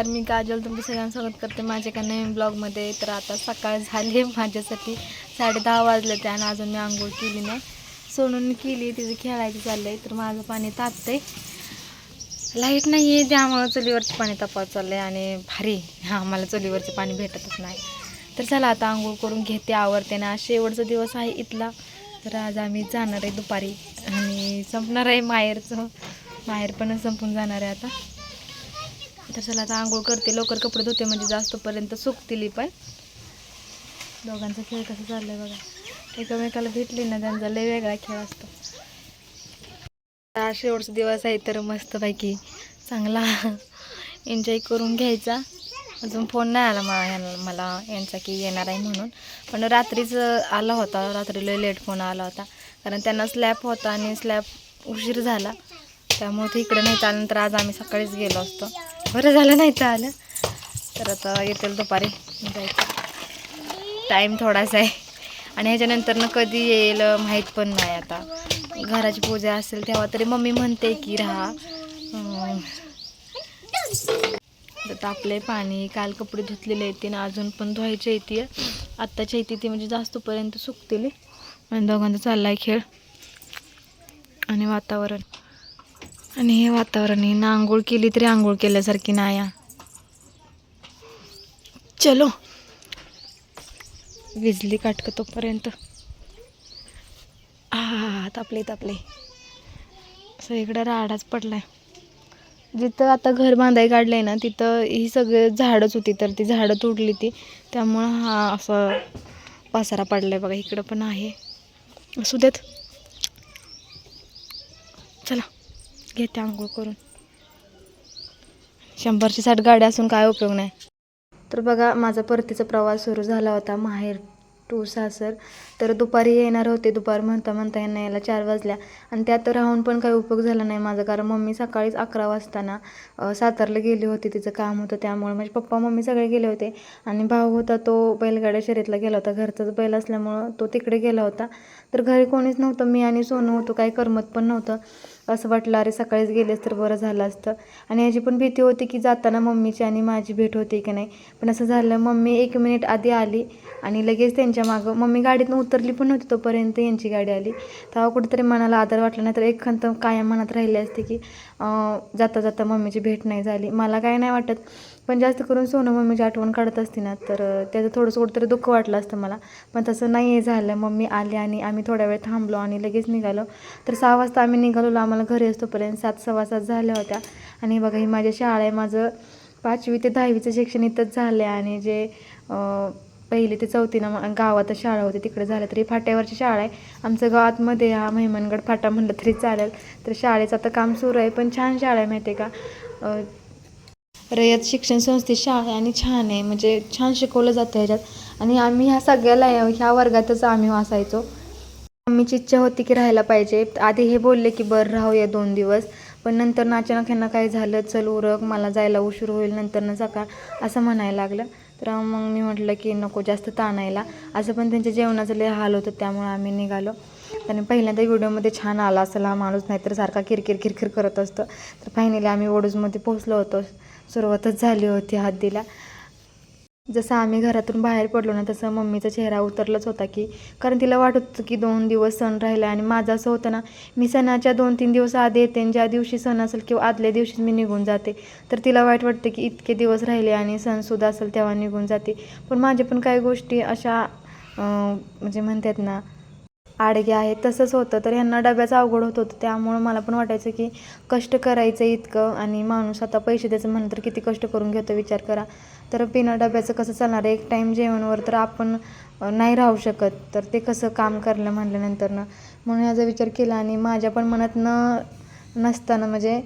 नमस्कार मी काजल तुमचं सगळ्यांना स्वागत करते माझ्या एका नवीन ब्लॉगमध्ये तर आता सकाळ झाली माझ्यासाठी. साडे दहा वाजले ते आणि अजून मी आंघोळ केली नाही. सोडून केली तिचं खेळायचं चाललं आहे तर माझं पाणी तापतंय. लाइट नाही आहे त्यामुळं चुलीवरचं पाणी तापावं चाललं आहे आणि भारी. हां मला चुलीवरचं पाणी भेटतच नाही. तर चला आता आंघोळ करून घेते आवडते ना शेवटचा दिवस आहे इथला. तर आज आम्ही जाणार आहे दुपारी. आणि संपणार आहे माहेरचं. माहेर पण संपून जाणार आहे आता. तर चला आता आंघोळ करते लवकर कपडे धुते म्हणजे जास्तपर्यंत सुकतील पण. दोघांचा खेळ कसा चाललाय बघा. एकमेकाला भेटली ना त्यांचा लय वेगळा खेळ असतो. शेवटचा दिवस आहे तर मस्तपैकी चांगला एन्जॉय करून घ्यायचा. अजून फोन नाही आला मला मला यांचा की येणार आहे म्हणून. पण रात्रीच आला होता रात्री लय लेट फोन आला होता. कारण त्यांना स्लॅब होता आणि स्लॅब उशीर झाला. त्यामुळे ते इकडे नाही आल्यानंतर आज आम्ही सकाळीच गेलो असतो. बरं झालं नाही तर आलं. तर आता येतील दुपारी. जायचं. टाईम थोडासा आहे. आणि ह्याच्यानंतर ना कधी येईल माहीत पण नाही आता. घराची पूजा असेल तेव्हा तरी मम्मी म्हणते की राहा. तर तापले पाणी काल कपडे धुतलेले येते ना अजून पण धुवायच्या येते आत्ताच्या येते ती म्हणजे जास्तपर्यंत सुकतील. आणि दोघांचा चाललाय खेळ. आणि वातावरण. आणि हे वातावरण आहे. ना आंघोळ केली तरी आंघोळ केल्यासारखी नाही या चलो. विजली काटक तोपर्यंत हा तापले तापले. सगळीकडे राडाच पडलाय. जिथं आता घर बांधाय काढलंय ना तिथं ही सगळे झाडच होती. तर ती झाडं तोडली ती. त्यामुळं हा असं पसारा पडलाय बघा. इकडं पण आहे. असू देत. चला. घेते आंघोळ करून. शंभरशे साठ गाड्या असून काय उपयोग नाही. तर बघा माझा परतीचा प्रवास सुरू झाला होता माहेर टू सासर. तर दुपारी येणार होते दुपार म्हणता म्हणता यांना यायला चार वाजल्या. आणि त्यात राहून पण काही उपयोग झाला नाही माझा कारण मम्मी सकाळीच अकरा वाजताना सातारला गेली होती तिचं काम होतं त्यामुळे. माझे पप्पा मम्मी सगळे गेले होते. आणि भाऊ होता तो बैलगाड्या शर्यतला गेला होता. घरचाच बैल असल्यामुळं तो तिकडे गेला होता. तर घरी कोणीच नव्हतं मी आणि सोनू होतो काही करमत पण नव्हतं. असं वाटलं अरे सकाळीच गेलेस तर बरं झालं असतं. आणि याची पण भीती होती की जाताना मम्मीची आणि माझी भेट होती की नाही. पण असं झालं मम्मी एक मिनिट आधी आली आणि लगेच त्यांच्या मागं मम्मी गाडीतून उतरली पण नव्हती तोपर्यंत यांची गाडी आली. तेव्हा कुठेतरी मनाला आदर वाटला नाही तर एक खंत कायम मनात राहिली असते की जाता जाता मम्मीची भेट नाही झाली. मला काय नाही वाटत पण जास्त करून सोनं मम्मीची आठवण काढत असते ना तर त्याचं थोडंसं कुठंतरी दुःख वाटलं असतं मला. पण तसं नाही झालं. मम्मी आली आणि आम्ही थोड्या वेळ थांबलो आणि लगेच निघालो. तर सहा वाजता आम्ही निघालो. आम्हाला घरी असतोपर्यंत सात सव्वा सात झाल्या होत्या. आणि बघा ही माझी शाळा आहे. माझं पाचवी ते दहावीचं शिक्षण इथंच झालं आहे आणि जे पहिली ते चौथी ना मा- शाळा होती तिकडे झालं तरी फाट्यावरची शाळा आहे. आमचं गाव आतमध्ये हा महिमनगड फाटा म्हणलं तरी चालेल. तर शाळेचं आता काम सुरू आहे पण छान शाळा आहे माहिती आहे का रयत शिक्षण संस्थेत शाळा आहे आणि छान आहे. म्हणजे छान शिकवलं जातं ह्याच्यात. आणि आम्ही ह्या सगळ्याला ह्या वर्गातच आम्ही वासायचो. मम्मीची इच्छा होती की राहायला पाहिजे. आधी हे बोलले की बरं राहूया दोन दिवस. पण नंतर ना अचानक ह्यांना काय झालं? चल उरक. मला जायला उशीर होईल. नंतर ना सकाळ. असं म्हणायला लागलं. तर मग मी म्हटलं की नको जास्त ताणायला. असं पण त्यांच्या जेवणाचं लय हाल होतं त्यामुळे आम्ही निघालो. आणि पहिल्यांदा व्हिडिओमध्ये छान आला असं हा माणूस नाहीतर सारखा किरकिर किरकिर करत असतो. तर फायनली आम्ही ओडूजमध्ये पोहोचलो होतो. सुरुवातच झाली होती हद्दीला. जसं आम्ही घरातून बाहेर पडलो ना तसं मम्मीचा चेहरा उतरलाच होता की कारण तिला वाटत होतं की दोन दिवस सण राहिला आणि माझं असं होतं ना मी सणाच्या दोन तीन दिवस आधी येते आणि ज्या दिवशी सण असेल किंवा आदल्या दिवशीच मी निघून जाते. तर तिला वाईट वाटतं की इतके दिवस राहिले आणि सणसुद्धा असेल तेव्हा निघून जाते. पण माझ्या पण काही गोष्टी अशा म्हणजे म्हणतात ना आडगे आहेत तसंच होतं. तर ह्यांना डब्याचं अवघड होत होतं त्यामुळं मला पण वाटायचं की कष्ट करायचं इतकं आणि माणूस आता पैसे द्यायचं म्हणलं तर किती कष्ट करून घेतो विचार करा. तर बिना डब्याचं कसं चालणार? एक टाईम जेवणवर तर आपण नाही राहू शकत. तर ते कसं काम करलं म्हणल्यानंतरनं? म्हणून याचा विचार केला आणि माझ्या पण मनात न नसताना म्हणजे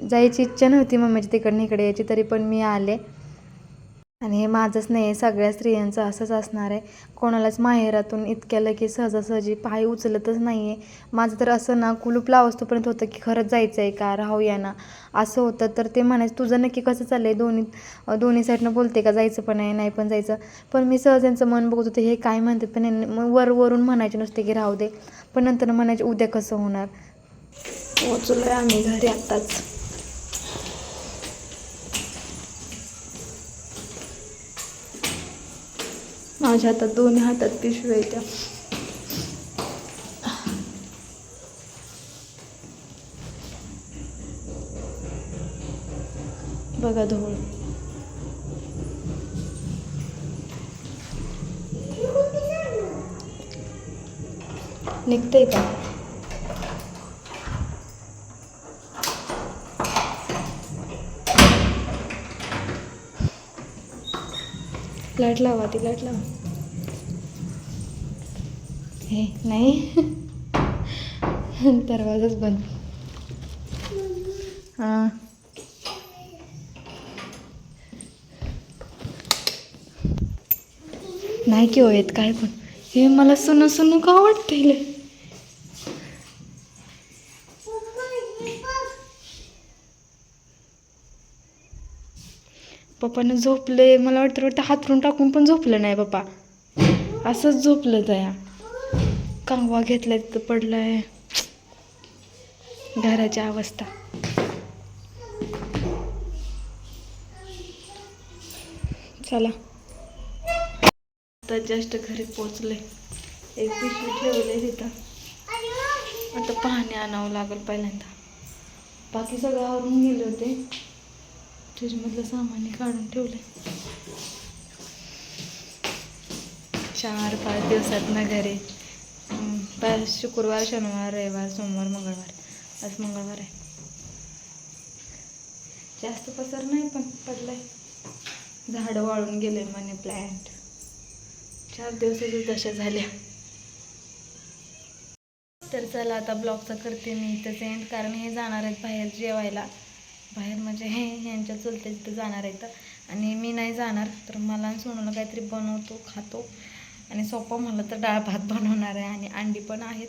जायची इच्छा नव्हती मम्मीची तिकडनं इकडे यायची तरी पण मी आले. आणि हे माझंच नाही आहे सगळ्या स्त्रियांचं असंच असणार आहे. कोणालाच माहेरातून इतक्या लगेच सहजासहजी पाय उचलतच नाही आहे माझं तर असं ना कुलूप लावस्तोपर्यंत होतं की खरंच जायचं आहे का राहूया ना. असं होतं. तर ते म्हणायचं तुझं नक्की कसं चाललं आहे दोन्ही दोन्ही साईडनं बोलते का? जायचं पण आहे नाही पण जायचं. पण मी सहज यांचं मन बघत होते हे काय म्हणतात पण वर वरून म्हणायचे नुसते की राहू दे. पण नंतर म्हणायचे उद्या कसं होणार? पोचलो आहे आम्ही घरी आत्ताच. माझ्या हातात दोन्ही हातात पिशव्या आहेत. त्या बघा धोळ. निघतंय का? लाइट लावा ती लाइट लावा. हे नाही? दरवाजाच बंद. हां. नाही की होत येत काय पण. हे मला सुनू सुनू का वाटतं पप्पानं झोपले मला वाटतं वाटतं हातरून टाकून पण झोपलं नाही पप्पा. असंच झोपलं तया. कांवा घेतला तिथं पडला आहे घराची अवस्था. चला. आता जस्ट घरी पोचले एक पिशवी ठेवले तिथं. आता पाहणी आणावं लागेल पहिल्यांदा. बाकी सगळं आवरून गेले होते. फ्रीजमधलं सामान काढून ठेवले चार पाच दिवसात ना घरी. हम्म, शुक्रवार शनिवार रविवार सोमवार मंगळवार. आज मंगळवार आहे. जास्त पसर नाही पण पडलाय. झाडं वाळून गेले मनी प्लॅन्ट चार दिवसाच्या तशा झाल्या. तर चला आता ब्लॉगचा करते मी इथंच एंड कारण हे जाणार आहेत बाहेर जेवायला. बाहेर म्हणजे हे ह्यांच्या चुलते तिथं जाणार आहेत. आणि मी नाही जाणार तर मला सोनूला काहीतरी बनवतो खातो. आणि सोपं म्हणलं तर डाळ भात बनवणार आहे आणि अंडी पण आहेत.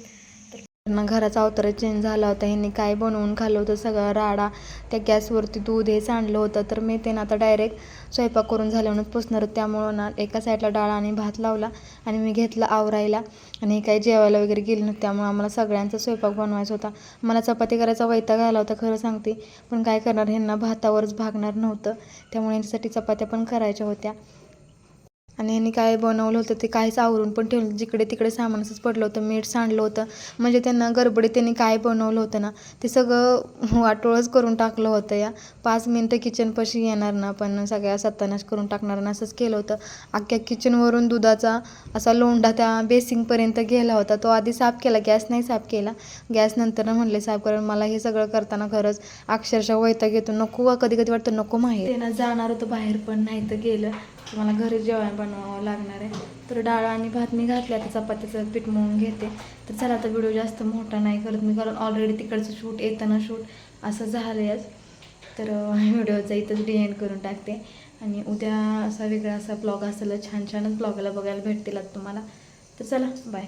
तर ना घराचा अवतार चेंज झाला होता. ह्यांनी काय बनवून खाल्लं होतं? सगळं राडा त्या गॅसवरती दूध हे सांडलं होतं. तर मी ते ना आता डायरेक्ट स्वयंपाक करून झाल्यावरच पुसणार त्यामुळं ना एका साईडला डाळ आणि भात लावला आणि मी घेतला आवरायला. आणि काही जेवायला वगैरे गेली नव्हतं. त्यामुळे आम्हाला सगळ्यांचा स्वयंपाक बनवायचा होता. मला चपाती करायचा वैताग आला होता खरं सांगते. पण काय करणार? ह्यांना भातावरच भागणार नव्हतं. त्यामुळे यांच्यासाठी चपात्या पण करायच्या होत्या. आणि ह्यांनी काय बनवलं होतं ते काहीच आवरून पण ठेवलं जिकडे तिकडे सामान असंच पडलं होतं मीठ सांडलं होतं. म्हणजे त्यांना गडबडीत त्यांनी काय बनवलं होतं ना ते सगळं वाटोळच करून टाकलं होतं या. पाच मिनटं किचनपाशी येणार ना पण सगळ्या सत्तानाश करून टाकणार ना असंच केलं होतं. अख्ख्या किचनवरून दुधाचा असा लोंढा त्या बेसिंगपर्यंत गेला होता. तो आधी साफ केला गॅस नाही साफ केला. गॅस नंतर म्हणले साफ कारण मला हे सगळं करताना खरंच अक्षरशः वैताग येतो. नको कधी कधी वाटतं नको माहिती त्यांना ना जाणार होतं बाहेर पण नाही तर गेलं. की मला घरी जेवण बनवावं लागणार आहे. तर डाळ आणि भात मी घातल्या आता चपातीचं पीठ मळून घेते. तर चला आता व्हिडिओ जास्त मोठा नाही करत मी कारण ऑलरेडी तिकडचं शूट येताना शूट असं झालं आहे तर व्हिडिओचा इथंच डिएन करून टाकते. आणि उद्या असा वेगळा असा ब्लॉग असेल छान छानच ब्लॉगला बघायला भेटतील तुम्हाला. तर चला बाय